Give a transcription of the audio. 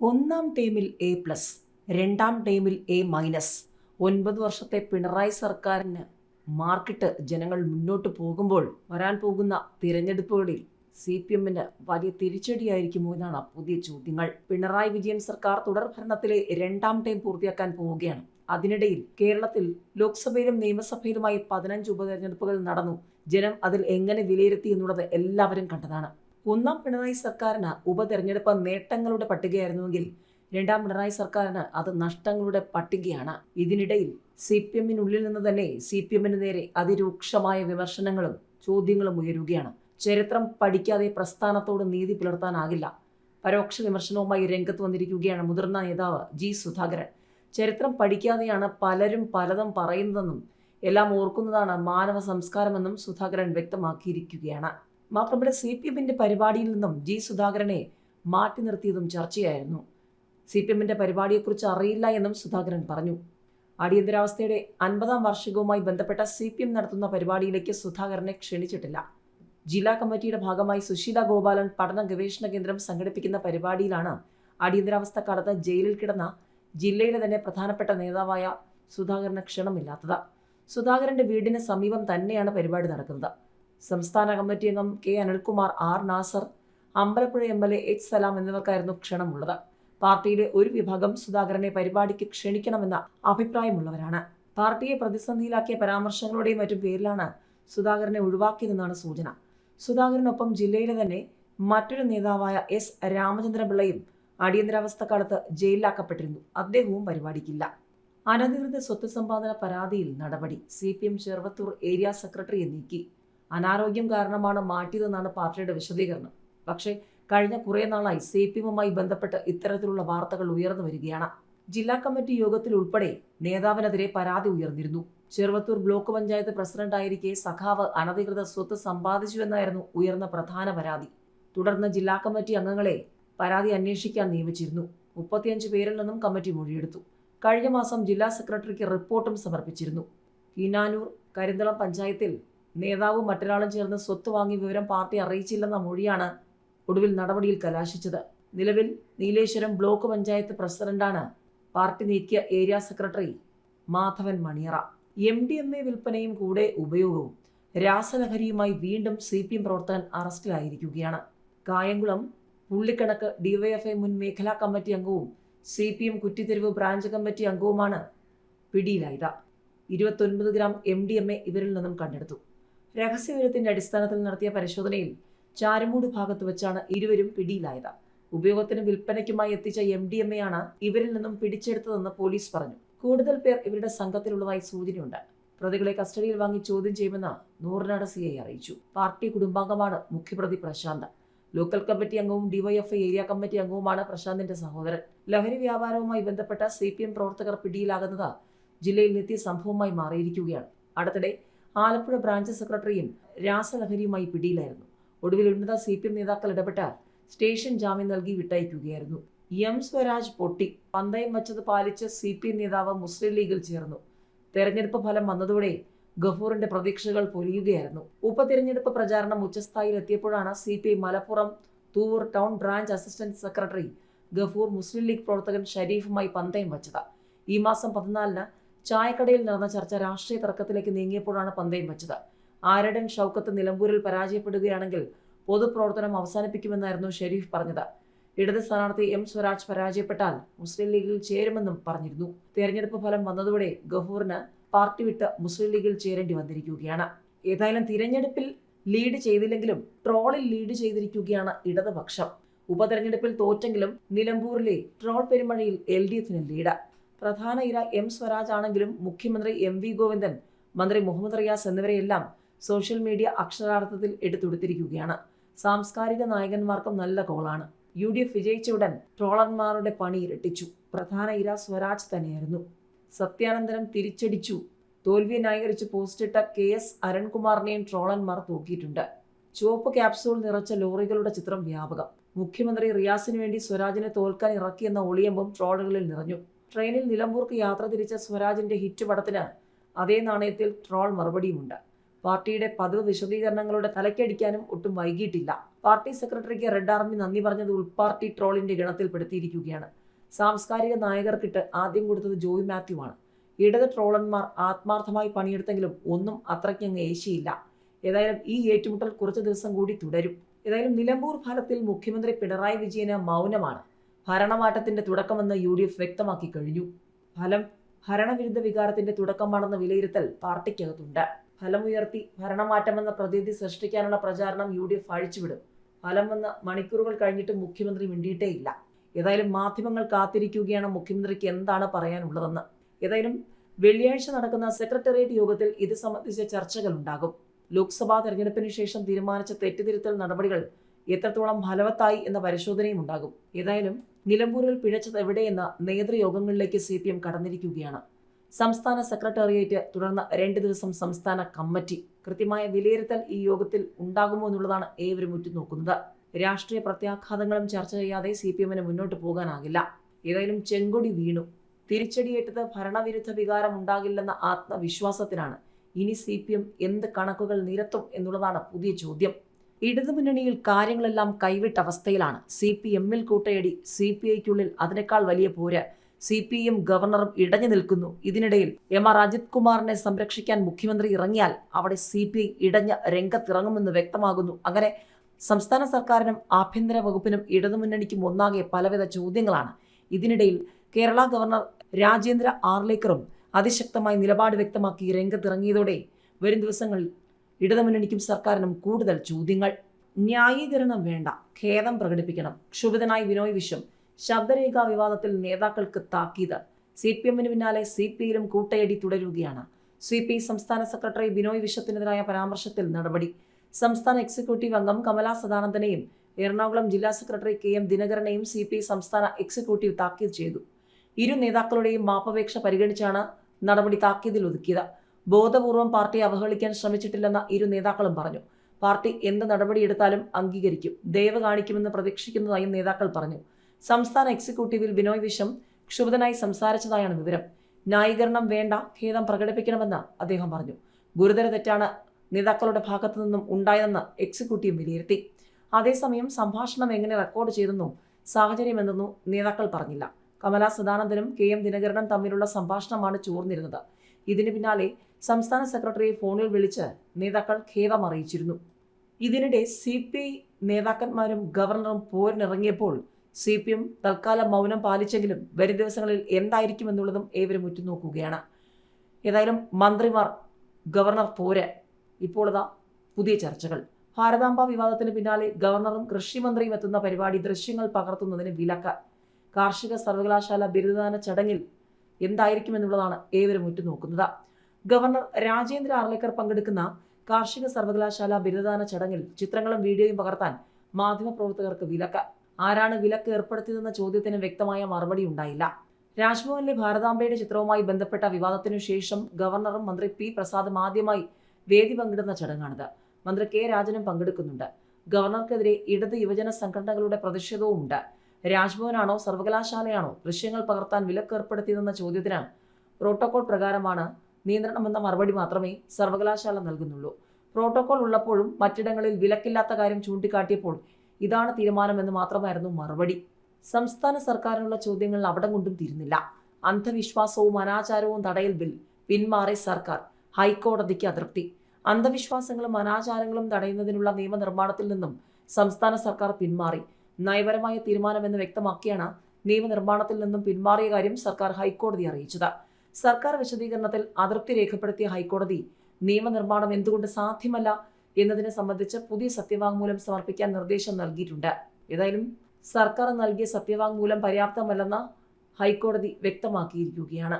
ഒന്നാം ടേമിൽ A plus രണ്ടാം ടേമിൽ എ മൈനസ് ഒൻപത് വർഷത്തെ പിണറായി സർക്കാരിന് മാർക്കിട്ട് ജനങ്ങൾ മുന്നോട്ട് പോകുമ്പോൾ വരാൻ പോകുന്ന തിരഞ്ഞെടുപ്പുകളിൽ സി പി എമ്മിന് വലിയ തിരിച്ചടിയായിരിക്കുമോ എന്നാണ് പുതിയ ചോദ്യങ്ങൾ. പിണറായി വിജയൻ സർക്കാർ തുടർ ഭരണത്തിലെ രണ്ടാം ടൈം പൂർത്തിയാക്കാൻ പോവുകയാണ്. അതിനിടയിൽ കേരളത്തിൽ ലോക്സഭയിലും നിയമസഭയിലുമായി പതിനഞ്ച് ഉപതെരഞ്ഞെടുപ്പുകൾ നടന്നു. ജനം അതിൽ എങ്ങനെ വിലയിരുത്തി എന്നുള്ളത് എല്ലാവരും കണ്ടതാണ്. ഒന്നാം പിണറായി സർക്കാരിന് ഉപതെരഞ്ഞെടുപ്പ് നേട്ടങ്ങളുടെ പട്ടികയായിരുന്നുവെങ്കിൽ രണ്ടാം പിണറായി സർക്കാരിന് അത് നഷ്ടങ്ങളുടെ പട്ടികയാണ്. ഇതിനിടയിൽ സി പി എമ്മിനുള്ളിൽ നിന്ന് തന്നെ സി പി എമ്മിന് നേരെ അതിരൂക്ഷമായ വിമർശനങ്ങളും ചോദ്യങ്ങളും ഉയരുകയാണ്. ചരിത്രം പഠിക്കാതെ പ്രസ്ഥാനത്തോട് നീതി പുലർത്താനാകില്ല. പരോക്ഷ വിമർശനവുമായി രംഗത്ത് വന്നിരിക്കുകയാണ് മുതിർന്ന നേതാവ് ജി സുധാകരൻ. ചരിത്രം പഠിക്കാതെയാണ് പലരും പലതും പറയുന്നതെന്നും എല്ലാം ഓർക്കുന്നതാണ് മാനവ സംസ്കാരമെന്നും സുധാകരൻ വ്യക്തമാക്കിയിരിക്കുകയാണ്. മാത്രമല്ല സി പി എമ്മിന്റെ പരിപാടിയിൽ നിന്നും ജി സുധാകരനെ മാറ്റി നിർത്തിയതും ചർച്ചയായിരുന്നു. സി പി എമ്മിന്റെ പരിപാടിയെക്കുറിച്ച് അറിയില്ല എന്നും സുധാകരൻ പറഞ്ഞു. അടിയന്തരാവസ്ഥയുടെ അൻപതാം വാർഷികവുമായി ബന്ധപ്പെട്ട സി പി എം നടത്തുന്ന പരിപാടിയിലേക്ക് സുധാകരനെ ക്ഷണിച്ചിട്ടില്ല. ജില്ലാ കമ്മിറ്റിയുടെ ഭാഗമായി സുശീല ഗോപാലൻ പഠന ഗവേഷണ കേന്ദ്രം സംഘടിപ്പിക്കുന്ന പരിപാടിയിലാണ് അടിയന്തരാവസ്ഥ കാലത്ത് ജയിലിൽ കിടന്ന ജില്ലയിലെ തന്നെ പ്രധാനപ്പെട്ട നേതാവായ സുധാകരന് ക്ഷണമില്ലാത്തത്. സുധാകരന്റെ വീടിന് സമീപം തന്നെയാണ് പരിപാടി നടക്കുന്നത്. സംസ്ഥാന കമ്മിറ്റി അംഗം K Anilkumar R Nasar Ambalappuzha M L A H Salam എന്നിവർക്കായിരുന്നു ക്ഷണമുള്ളത്. പാർട്ടിയിലെ ഒരു വിഭാഗം സുധാകരനെ പരിപാടിക്ക് ക്ഷണിക്കണമെന്ന അഭിപ്രായമുള്ളവരാണ്. പാർട്ടിയെ പ്രതിസന്ധിയിലാക്കിയ പരാമർശങ്ങളുടെയും മറ്റും പേരിലാണ് സുധാകരനെ ഒഴിവാക്കിയതെന്നാണ് സൂചന. സുധാകരനൊപ്പം ജില്ലയിലെ തന്നെ മറ്റൊരു നേതാവായ എസ് രാമചന്ദ്രപിള്ളയും അടിയന്തരാവസ്ഥ കാലത്ത് ജയിലിലാക്കപ്പെട്ടിരുന്നു. അദ്ദേഹവും പരിപാടിക്കില്ല. അനധികൃത സ്വത്ത് സമ്പാദന പരാതിയിൽ നടപടി. C P M Cheruvathur area സെക്രട്ടറിയെ നീക്കി. അനാരോഗ്യം കാരണമാണ് മാറ്റിയതെന്നാണ് പാർട്ടിയുടെ വിശദീകരണം. പക്ഷേ കഴിഞ്ഞ കുറേ നാളായി സി പി എമ്മുമായി ബന്ധപ്പെട്ട് ഇത്തരത്തിലുള്ള വാർത്തകൾ ഉയർന്നു വരികയാണ്. ജില്ലാ കമ്മിറ്റി യോഗത്തിൽ ഉൾപ്പെടെ നേതാവിനെതിരെ പരാതി ഉയർന്നിരുന്നു. ചെറുവത്തൂർ ബ്ലോക്ക് പഞ്ചായത്ത് പ്രസിഡന്റായിരിക്കെ സഖാവ് അനധികൃത സ്വത്ത് സമ്പാദിച്ചുവെന്നായിരുന്നു ഉയർന്ന പ്രധാന പരാതി. തുടർന്ന് ജില്ലാ കമ്മിറ്റി അംഗങ്ങളെ പരാതി അന്വേഷിക്കാൻ നിയമിച്ചിരുന്നു. മുപ്പത്തിയഞ്ച് പേരിൽ നിന്നും കമ്മിറ്റി മൊഴിയെടുത്തു. കഴിഞ്ഞ മാസം ജില്ലാ സെക്രട്ടറിക്ക് റിപ്പോർട്ടും സമർപ്പിച്ചിരുന്നു. കീനാനൂർ കരിന്തളം പഞ്ചായത്തിൽ നേതാവും മറ്റൊരാളും ചേർന്ന് സ്വത്ത് വാങ്ങി വിവരം പാർട്ടി അറിയിച്ചില്ലെന്ന മൊഴിയാണ് ഒടുവിൽ നടപടിയിൽ കലാശിച്ചത്. നിലവിൽ നീലേശ്വരം ബ്ലോക്ക് പഞ്ചായത്ത് പ്രസിഡന്റാണ് പാർട്ടി നീക്കിയ area secretary Madhavan Maniyara. M D M A വിൽപ്പനയും കൂടെ ഉപയോഗവും രാസലഹരിയുമായി വീണ്ടും സി പി എം പ്രവർത്തകൻ അറസ്റ്റിലായിരിക്കുകയാണ് കായംകുളം പുള്ളിക്കണക്ക് ഡിവൈഎഫ്ഐ മുൻ മേഖലാ കമ്മിറ്റി അംഗവും C P M Kuttitheruvu branch committee അംഗവുമാണ് പിടിയിലായത്. ഇരുപത്തൊൻപത് gram M D M A ഇവരിൽ നിന്നും കണ്ടെടുത്തു. രഹസ്യവിവരത്തിന്റെ അടിസ്ഥാനത്തിൽ നടത്തിയ പരിശോധനയിൽ ചാരമൂട് ഭാഗത്ത് വെച്ചാണ് ഇരുവരും പിടിയിലായത്. ഉപയോഗത്തിനും വിൽപ്പനയ്ക്കുമായി എത്തിച്ച എം ഡി എം എയാണ് ഇവരിൽ നിന്നും പിടിച്ചെടുത്തതെന്ന് പോലീസ് പറഞ്ഞു. കൂടുതൽ പേർ ഇവരുടെ സംഘത്തിലുള്ളതായി സൂചനയുണ്ട്. പ്രതികളെ കസ്റ്റഡിയിൽ വാങ്ങി ചോദ്യം ചെയ്യുമെന്ന് നൂറിനാട് സി ഐ അറിയിച്ചു. പാർട്ടി കുടുംബാംഗമാണ് മുഖ്യപ്രതി പ്രശാന്ത്. ലോക്കൽ കമ്മിറ്റി അംഗവും ഡിവൈഎഫ്ഐ ഏരിയ കമ്മിറ്റി അംഗവുമാണ് പ്രശാന്തിന്റെ സഹോദരൻ. ലഹരി വ്യാപാരവുമായി ബന്ധപ്പെട്ട സി പി എം പ്രവർത്തകർ പിടിയിലാകുന്നത് ജില്ലയിൽ നിത്യ സംഭവമായി മാറിയിരിക്കുകയാണ്. അടുത്തിടെ ആലപ്പുഴ ബ്രാഞ്ച് സെക്രട്ടറിയും രാസലഹരിയുമായി പിടിയിലായിരുന്നു. ഒടുവിൽ ഉന്നത സി പി എം നേതാക്കൾ ഇടപെട്ട് സ്റ്റേഷൻ ജാമ്യം നൽകി വിട്ടയക്കുകയായിരുന്നു. എം സ്വരാജ് പൊട്ടി. പന്തയം വച്ചത് പാലിച്ച് സി പി എം നേതാവ് മുസ്ലിം ലീഗിൽ ചേർന്നു. തെരഞ്ഞെടുപ്പ് ഫലം വന്നതോടെ ഗഫൂറിന്റെ പ്രതീക്ഷകൾ പൊലിയുകയായിരുന്നു. ഉപതെരഞ്ഞെടുപ്പ് പ്രചാരണം ഉച്ചസ്ഥായിൽ എത്തിയപ്പോഴാണ് C P I Malappuram Thuvvur town branch assistant secretary Gafoor Muslim League പ്രവർത്തകൻ ഷരീഫുമായി പന്തയം വച്ചത്. ഈ മാസം പതിനാലിന് ചായക്കടയിൽ നടന്ന ചർച്ച രാഷ്ട്രീയ തർക്കത്തിലേക്ക് നീങ്ങിയപ്പോഴാണ് പന്തയം വച്ചത്. ആരടൻ ഷൗക്കത്ത് നിലമ്പൂരിൽ പരാജയപ്പെടുകയാണെങ്കിൽ പൊതുപ്രവർത്തനം അവസാനിപ്പിക്കുമെന്നായിരുന്നു ഷെരീഫ് പറഞ്ഞത്. ഇടത് സ്ഥാനാർത്ഥി എം സ്വരാജ് പരാജയപ്പെട്ടാൽ മുസ്ലിം ലീഗിൽ ചേരുമെന്നും പറഞ്ഞിരുന്നു. തെരഞ്ഞെടുപ്പ് ഫലം വന്നതോടെ ഗഫൂറിന് പാർട്ടി വിട്ട് മുസ്ലിം ലീഗിൽ ചേരേണ്ടി വന്നിരിക്കുകയാണ്. ഏതായാലും തിരഞ്ഞെടുപ്പിൽ ലീഡ് ചെയ്തില്ലെങ്കിലും ട്രോളിൽ ലീഡ് ചെയ്തിരിക്കുകയാണ് ഇടതുപക്ഷം. ഉപതെരഞ്ഞെടുപ്പിൽ തോറ്റെങ്കിലും നിലമ്പൂരിലെ ട്രോൾ പെരുമഴയിൽ എൽ ഡി എഫിന് ലീഡ്. പ്രധാന ഇര എം സ്വരാജ് ആണെങ്കിലും മുഖ്യമന്ത്രി എം വി ഗോവിന്ദൻ മന്ത്രി മുഹമ്മദ് റിയാസ് എന്നിവരെയെല്ലാം സോഷ്യൽ മീഡിയ അക്ഷരാർത്ഥത്തിൽ എടുത്തുടുത്തിരിക്കുകയാണ്. സാംസ്കാരിക നായകന്മാർക്കും നല്ല കോളാണ്. യു ഡി എഫ് വിജയിച്ച ഉടൻ ട്രോളർമാരുടെ പണി ഇരട്ടിച്ചു. പ്രധാന ഇര സ്വരാജ് തന്നെയായിരുന്നു. സത്യാനന്ദനം തിരിച്ചടിച്ചു. തോൽവിയെ ന്യായീകരിച്ച് പോസ്റ്റിട്ട കെ എസ് അരുൺകുമാറിനെയും ട്രോളന്മാർ തൂക്കിയിട്ടുണ്ട്. ചുവപ്പ് ക്യാപ്സൂൾ നിറച്ച ലോറികളുടെ ചിത്രം വ്യാപകം. മുഖ്യമന്ത്രി റിയാസിന് വേണ്ടി സ്വരാജിനെ തോൽക്കാൻ ഇറക്കിയെന്ന ഒളിയമ്പും ട്രോളുകളിൽ നിറഞ്ഞു. ട്രെയിനിൽ നിലമ്പൂർക്ക് യാത്ര തിരിച്ച സ്വരാജിന്റെ ഹിറ്റ് പടത്തിന് അതേ നാണയത്തിൽ ട്രോൾ മറുപടിയുമുണ്ട്. പാർട്ടിയുടെ പതിവ് വിശദീകരണങ്ങളുടെ തലക്കടിക്കാനും ഒട്ടും വൈകിയിട്ടില്ല. പാർട്ടി സെക്രട്ടറിക്ക് റെഡ് ആർമി നന്ദി പറഞ്ഞത് ഉൾപാർട്ടി ട്രോളിന്റെ ഗണത്തിൽപ്പെടുത്തിയിരിക്കുകയാണ്. സാംസ്കാരിക നായകർക്കിട്ട് ആദ്യം കൊടുത്തത് ജോയ് മാത്യു ആണ് ഇടത് ട്രോളന്മാർ ആത്മാർത്ഥമായി പണിയെടുത്തെങ്കിലും ഒന്നും അത്രയ്ക്കങ്ങ് ഏശിയില്ല. ഏതായാലും ഈ ഏറ്റുമുട്ടൽ കുറച്ച് ദിവസം കൂടി തുടരും. ഏതായാലും നിലമ്പൂർ ഫലത്തിൽ മുഖ്യമന്ത്രി പിണറായി വിജയന് മൗനമാണ്. ഭരണമാറ്റത്തിന്റെ തുടക്കമെന്ന് യു ഡി എഫ് വ്യക്തമാക്കി കഴിഞ്ഞു. ഫലം ഭരണവിരുദ്ധ വികാരത്തിന്റെ തുടക്കമാണെന്ന വിലയിരുത്തൽ പാർട്ടിക്കകത്തുണ്ട്. ഫലമുയർത്തി ഭരണമാറ്റമെന്ന പ്രതീതി സൃഷ്ടിക്കാനുള്ള പ്രചാരണം യു ഡി എഫ് അഴിച്ചുവിടും. ഫലം വന്ന് മണിക്കൂറുകൾ കഴിഞ്ഞിട്ട് മുഖ്യമന്ത്രി മിണ്ടിയിട്ടേ ഇല്ല ഏതായാലും മാധ്യമങ്ങൾ കാത്തിരിക്കുകയാണ് മുഖ്യമന്ത്രിക്ക് എന്താണ് പറയാനുള്ളതെന്ന്. ഏതായാലും വെള്ളിയാഴ്ച നടക്കുന്ന സെക്രട്ടേറിയറ്റ് യോഗത്തിൽ ഇത് സംബന്ധിച്ച ചർച്ചകൾ ഉണ്ടാകും. ലോക്സഭാ തെരഞ്ഞെടുപ്പിന് ശേഷം തീരുമാനിച്ച തെറ്റുതിരുത്തൽ നടപടികൾ എത്രത്തോളം ഫലവത്തായി എന്ന പരിശോധനയും ഉണ്ടാകും. ഏതായാലും നിലമ്പൂരിൽ പിഴച്ചത് എവിടെയെന്ന നേതൃയോഗങ്ങളിലേക്ക് സി പി എം കടന്നിരിക്കുകയാണ്. സംസ്ഥാന സെക്രട്ടേറിയറ്റ് തുടർന്ന് രണ്ട് ദിവസം സംസ്ഥാന കമ്മിറ്റി കൃത്യമായ വിലയിരുത്തൽ ഈ യോഗത്തിൽ ഉണ്ടാകുമോ എന്നുള്ളതാണ് ഏവരും ഉറ്റുനോക്കുന്നത് രാഷ്ട്രീയ പ്രത്യാഘാതങ്ങളും ചർച്ച ചെയ്യാതെ സി പി എമ്മിന് മുന്നോട്ട് പോകാനാകില്ല. ഏതായാലും ചെങ്കൊടി വീണു. തിരിച്ചടിയേറ്റത് ഭരണവിരുദ്ധ വികാരം ഉണ്ടാകില്ലെന്ന ആത്മവിശ്വാസത്തിനാണ് ഇനി സി പി എം എന്ത് കണക്കുകൾ നിരത്തും എന്നുള്ളതാണ് പുതിയ ചോദ്യം. ഇടതുമുന്നണിയിൽ കാര്യങ്ങളെല്ലാം കൈവിട്ട അവസ്ഥയിലാണ്. സി പി എമ്മിൽ കൂട്ടയടി സി പി ഐക്കുള്ളിൽ അതിനേക്കാൾ വലിയ പോര്. സി പി എം ഗവർണറും ഇടഞ്ഞു നിൽക്കുന്നു. ഇതിനിടയിൽ എം ആർ അജിത് കുമാറിനെ സംരക്ഷിക്കാൻ മുഖ്യമന്ത്രി ഇറങ്ങിയാൽ അവിടെ സി പി ഐ ഇടഞ്ഞ രംഗത്തിറങ്ങുമെന്ന് വ്യക്തമാകുന്നു. അങ്ങനെ സംസ്ഥാന സർക്കാരിനും ആഭ്യന്തര വകുപ്പിനും ഇടതുമുന്നണിക്കും ഒന്നാകെ പലവിധ ചോദ്യങ്ങളാണ്. ഇതിനിടയിൽ കേരള ഗവർണർ രാജേന്ദ്ര ആർലേക്കറും അതിശക്തമായി നിലപാട് വ്യക്തമാക്കി രംഗത്തിറങ്ങിയതോടെ വരും ദിവസങ്ങളിൽ ഇടതുമുന്നണിക്കും സർക്കാരിനും കൂടുതൽ ചോദ്യങ്ങൾ. ന്യായീകരണം വേണ്ട. ഖേദം പ്രകടിപ്പിക്കണം. ക്ഷുഭിതനായി വിനോയ് വിശ്വം. ശബ്ദരേഖാ വിവാദത്തിൽ നേതാക്കൾക്ക് താക്കീത്. സി പി എമ്മിന് പിന്നാലെ സി പി ഐയിലും കൂട്ടയടി തുടരുകയാണ്. സി പി ഐ സംസ്ഥാന സെക്രട്ടറി ബിനോയ് വിശ്വത്തിനെതിരായ പരാമർശത്തിൽ നടപടി. സംസ്ഥാന എക്സിക്യൂട്ടീവ് അംഗം കമലാ സദാനന്ദനെയും എറണാകുളം ജില്ലാ സെക്രട്ടറി കെ എം ദിനകരനെയും സി പി ഐ സംസ്ഥാന എക്സിക്യൂട്ടീവ് താക്കീത് ചെയ്തു. ഇരു നേതാക്കളുടെയും മാപ്പപേക്ഷ പരിഗണിച്ചാണ് നടപടി താക്കീതിൽ ഒതുക്കിയത്. ബോധപൂർവം പാർട്ടിയെ അവഹേളിക്കാൻ ശ്രമിച്ചിട്ടില്ലെന്ന ഇരു നേതാക്കളും പറഞ്ഞു. പാർട്ടി എന്ത് നടപടിയെടുത്താലും അംഗീകരിക്കും. ദയവ് കാണിക്കുമെന്ന് പ്രതീക്ഷിക്കുന്നതായും നേതാക്കൾ പറഞ്ഞു. സംസ്ഥാന എക്സിക്യൂട്ടീവിൽ ബിനോയ് വിശ്വം ക്ഷുഭിതനായി സംസാരിച്ചതായാണ് വിവരം. ന്യായീകരണം വേണ്ട ഖേദം പ്രകടിപ്പിക്കണമെന്ന് അദ്ദേഹം പറഞ്ഞു. ഗുരുതര തെറ്റാണ് നേതാക്കളുടെ ഭാഗത്തു നിന്നും ഉണ്ടായതെന്ന് എക്സിക്യൂട്ടീവ് വിലയിരുത്തി. അതേസമയം സംഭാഷണം എങ്ങനെ റെക്കോർഡ് ചെയ്തെന്നോ സാഹചര്യമെന്നോ നേതാക്കൾ പറഞ്ഞില്ല. കമലാ സദാനന്ദനും കെ എം ദിനകരനും തമ്മിലുള്ള സംഭാഷണമാണ് ചോർന്നിരുന്നത്. ഇതിന് പിന്നാലെ സംസ്ഥാന സെക്രട്ടറിയെ ഫോണിൽ വിളിച്ച് നേതാക്കൾ ഖേദം അറിയിച്ചിരുന്നു. ഇതിനിടെ സി പി ഐ നേതാക്കന്മാരും ഗവർണറും പോരിനിറങ്ങിയപ്പോൾ സി പി എം തൽക്കാലം മൗനം പാലിച്ചെങ്കിലും വരും ദിവസങ്ങളിൽ എന്തായിരിക്കുമെന്നുള്ളതും ഏവരും ഉറ്റുനോക്കുകയാണ്. ഏതായാലും മന്ത്രിമാർ ഗവർണർ പോര്. ഇപ്പോൾ പുതിയ ചർച്ചകൾ. ഭാരതാംബ വിവാദത്തിന് പിന്നാലെ ഗവർണറും കൃഷിമന്ത്രിയും എത്തുന്ന പരിപാടി ദൃശ്യങ്ങൾ പകർത്തുന്നതിന് വിലക്ക്. കാർഷിക സർവകലാശാല ബിരുദദാന ചടങ്ങിൽ എന്തായിരിക്കുമെന്നുള്ളതാണ് ഏവരും ഉറ്റുനോക്കുന്നത്. ഗവർണർ രാജേന്ദ്ര ആർലേക്കർ പങ്കെടുക്കുന്ന കാർഷിക സർവകലാശാല ബിരുദദാന ചടങ്ങിൽ ചിത്രങ്ങളും വീഡിയോയും പകർത്താൻ മാധ്യമപ്രവർത്തകർക്ക് വിലക്ക്. ആരാണ് വിലക്ക് ഏർപ്പെടുത്തിയതെന്ന ചോദ്യത്തിന് വ്യക്തമായ മറുപടി ഉണ്ടായില്ല. രാജ്ഭവനിലെ ഭാരതാംബയുടെ ചിത്രവുമായി ബന്ധപ്പെട്ട വിവാദത്തിനു ശേഷം ഗവർണറും മന്ത്രി പി പ്രസാദും ആദ്യമായി വേദി പങ്കിടുന്ന ചടങ്ങാണിത്. മന്ത്രി കെ രാജനും പങ്കെടുക്കുന്നുണ്ട്. ഗവർണർക്കെതിരെ ഇടത് യുവജന സംഘടനകളുടെ പ്രതിഷേധവും ഉണ്ട്. രാജ്ഭവനാണോ സർവകലാശാലയാണോ ദൃശ്യങ്ങൾ പകർത്താൻ വിലക്ക് ഏർപ്പെടുത്തിയതെന്ന ചോദ്യത്തിന് പ്രോട്ടോകോൾ പ്രകാരമാണ് നിയന്ത്രണമെന്ന മറുപടി മാത്രമേ സർവകലാശാല നൽകുന്നുള്ളൂ. പ്രോട്ടോകോൾ ഉള്ളപ്പോഴും മറ്റിടങ്ങളിൽ വിലക്കില്ലാത്ത കാര്യം ചൂണ്ടിക്കാട്ടിയപ്പോൾ ഇതാണ് തീരുമാനമെന്ന് മാത്രമായിരുന്നു മറുപടി. സംസ്ഥാന സർക്കാരിനുള്ള ചോദ്യങ്ങൾ അവിടെ കൊണ്ടും തീരുന്നില്ല അന്ധവിശ്വാസവും അനാചാരവും തടയൽ ബിൽ പിന്മാറി സർക്കാർ. ഹൈക്കോടതിക്ക് അതൃപ്തി. അന്ധവിശ്വാസങ്ങളും അനാചാരങ്ങളും തടയുന്നതിനുള്ള നിയമനിർമ്മാണത്തിൽ നിന്നും സംസ്ഥാന സർക്കാർ പിന്മാറി. നയപരമായ തീരുമാനമെന്ന് വ്യക്തമാക്കിയാണ് നിയമനിർമ്മാണത്തിൽ നിന്നും പിന്മാറിയ കാര്യം സർക്കാർ ഹൈക്കോടതി അറിയിച്ചത്. സർക്കാർ വിശദീകരണത്തിൽ അതൃപ്തി രേഖപ്പെടുത്തിയ ഹൈക്കോടതി നിയമനിർമ്മാണം എന്തുകൊണ്ട് സാധ്യമല്ല എന്നതിനെ സംബന്ധിച്ച് പുതിയ സത്യവാങ്മൂലം സമർപ്പിക്കാൻ നിർദ്ദേശം നൽകിയിട്ടുണ്ട്. ഏതായാലും സർക്കാർ നൽകിയ സത്യവാങ്മൂലം പര്യാപ്തമല്ലെന്ന് ഹൈക്കോടതി വ്യക്തമാക്കിയിരിക്കുകയാണ്.